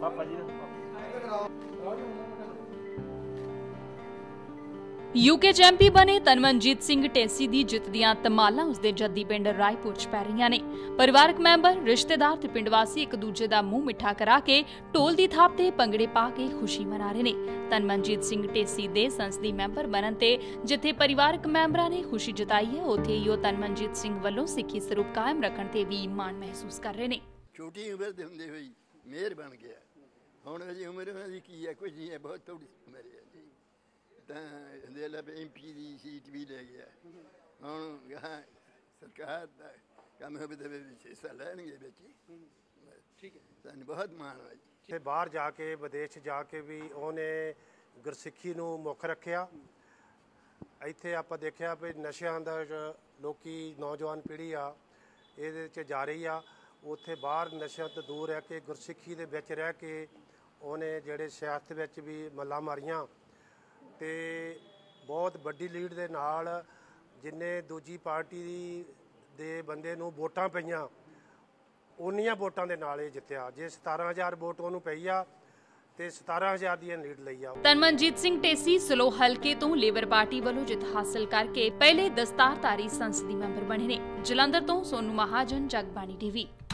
ਪਾਪਾ ਜੀ ਦਾ। ਯੂਕੇ ਚੈਂਪੀ ਬਣੇ ਤਨਮਨਜੀਤ ਸਿੰਘ ਢੇਸੀ ਦੀ ਜਿੱਤ ਦੀਆਂ ਤਮਾਲਾਂ ਉਸਦੇ ਜੱਦੀ ਪਿੰਡ ਰਾਏਪੁਰ ਚ ਪੈ ਰਹੀਆਂ ਨੇ। ਪਰਿਵਾਰਕ ਮੈਂਬਰ ਰਿਸ਼ਤੇਦਾਰ ਤੇ ਪਿੰਡ ਵਾਸੀ ਇੱਕ ਦੂਜੇ ਦਾ ਮੂੰਹ ਮਿੱਠਾ ਕਰਾ ਕੇ ਢੋਲ ਦੀ ਥਾਪ ਤੇ ਪੰਗੜੇ ਪਾ ਕੇ ਖੁਸ਼ੀ ਮਨਾ ਰਹੇ ਨੇ। ਤਨਮਨਜੀਤ ਸਿੰਘ ਢੇਸੀ ਦੇ ਸੰਸਦੀ ਮੈਂਬਰ ਬਣਨ ਤੇ ਜਿੱਥੇ ਪਰਿਵਾਰਕ ਮੈਂਬਰਾਂ ਨੇ ਖੁਸ਼ੀ ਜਤਾਈ ਹੈ ਉੱਥੇ ਹੀ ਉਹ ਤਨਮਨਜੀਤ ਸਿੰਘ ਵੱਲੋਂ ਸਿੱਖੀ ਸਰੂਪ ਕਾਇਮ ਰੱਖਣ ਤੇ ਵੀ ਮਾਣ ਮਹਿਸੂਸ ਕਰ ਰਹੇ ਨੇ। ਛੋਟੀ ਉਮਰ ਦੇ ਹੁੰਦੇ ਹੋਈ ਮੇਰ ਬਣ ਗਿਆ। ਹੁਣ ਅਜੇ ਉਮਰ ਉਹਨਾਂ ਦੀ ਕੀ ਹੈ ਕੁਝ ਨਹੀਂ ਹੈ ਬਹੁਤ ਥੋੜੀ ਉਮਰ ਹੈ ਜੀ। ਤਾਂ ਦੇ ਲਾ ਐਮਪੀ ਦੀ ਸੀਟ ਵੀ ਲੈ ਗਿਆ। ਹੁਣ ਸਰਕਾਰ ਦਾ ਕੰਮ ਹੋਵੇ ਤੇ ਵਿੱਚ ਹਿੱਸਾ ਲੈਣਗੇ ਵਿੱਚ ਠੀਕ ਹੈ। ਸਾਨੂੰ ਬਹੁਤ ਮਾਣ ਹੈ ਜੀ। ਤੇ ਬਾਹਰ ਜਾ ਕੇ ਵਿਦੇਸ਼ 'ਚ ਜਾ ਕੇ ਵੀ ਉਹਨੇ ਗੁਰਸਿੱਖੀ ਨੂੰ ਮੁੱਖ ਰੱਖਿਆ। ਇੱਥੇ ਆਪਾਂ ਦੇਖਿਆ ਵੀ ਨਸ਼ਿਆਂ ਦਾ ਲੋਕੀ ਨੌਜਵਾਨ ਪੀੜ੍ਹੀ ਆ ਇਹਦੇ 'ਚ ਜਾ ਰਹੀ ਆ। ਉੱਥੇ ਬਾਹਰ ਨਸ਼ਿਆਂ ਤੋਂ ਦੂਰ ਰਹਿ ਕੇ ਗੁਰਸਿੱਖੀ ਦੇ ਵਿੱਚ ਰਹਿ ਕੇ ਉਹਨੇ ਜਿਹੜੇ ਸਿਆਸਤ ਵਿੱਚ ਵੀ ਮੱਲਾਂ ਮਾਰੀਆਂ ਤੇ ਬਹੁਤ ਵੱਡੀ ਲੀਡ ਦੇ ਨਾਲ ਜਿੰਨੇ ਦੂਜੀ ਪਾਰਟੀ ਦੇ ਬੰਦੇ ਨੂੰ ਵੋਟਾਂ ਪਈਆਂ, ਉਨੀਆਂ ਵੋਟਾਂ ਦੇ ਨਾਲ ਇਹ ਜਿੱਤਿਆ। ਜੇ 17000 ਵੋਟ ਉਹਨੂੰ ਪਈ ਆ ਤੇ 17000 ਦੀ ਲੀਡ ਲਈ ਆ। ਤਨਮਨਜੀਤ ਸਿੰਘ ਢੇਸੀ ਸਲੋ ਹਲਕੇ ਤੋਂ ਲੇਬਰ ਪਾਰਟੀ ਵੱਲੋਂ ਜਿੱਤ ਹਾਸਲ ਕਰਕੇ ਪਹਿਲੇ ਦਸਤਾਰਧਾਰੀ ਸੰਸਦੀ ਮੈਂਬਰ ਬਣੇ ਨੇ। ਜਲੰਧਰ ਤੋਂ ਸੋਨੂ ਮਹਾਜਨ, ਜਗਬਾਣੀ ਟੀਵੀ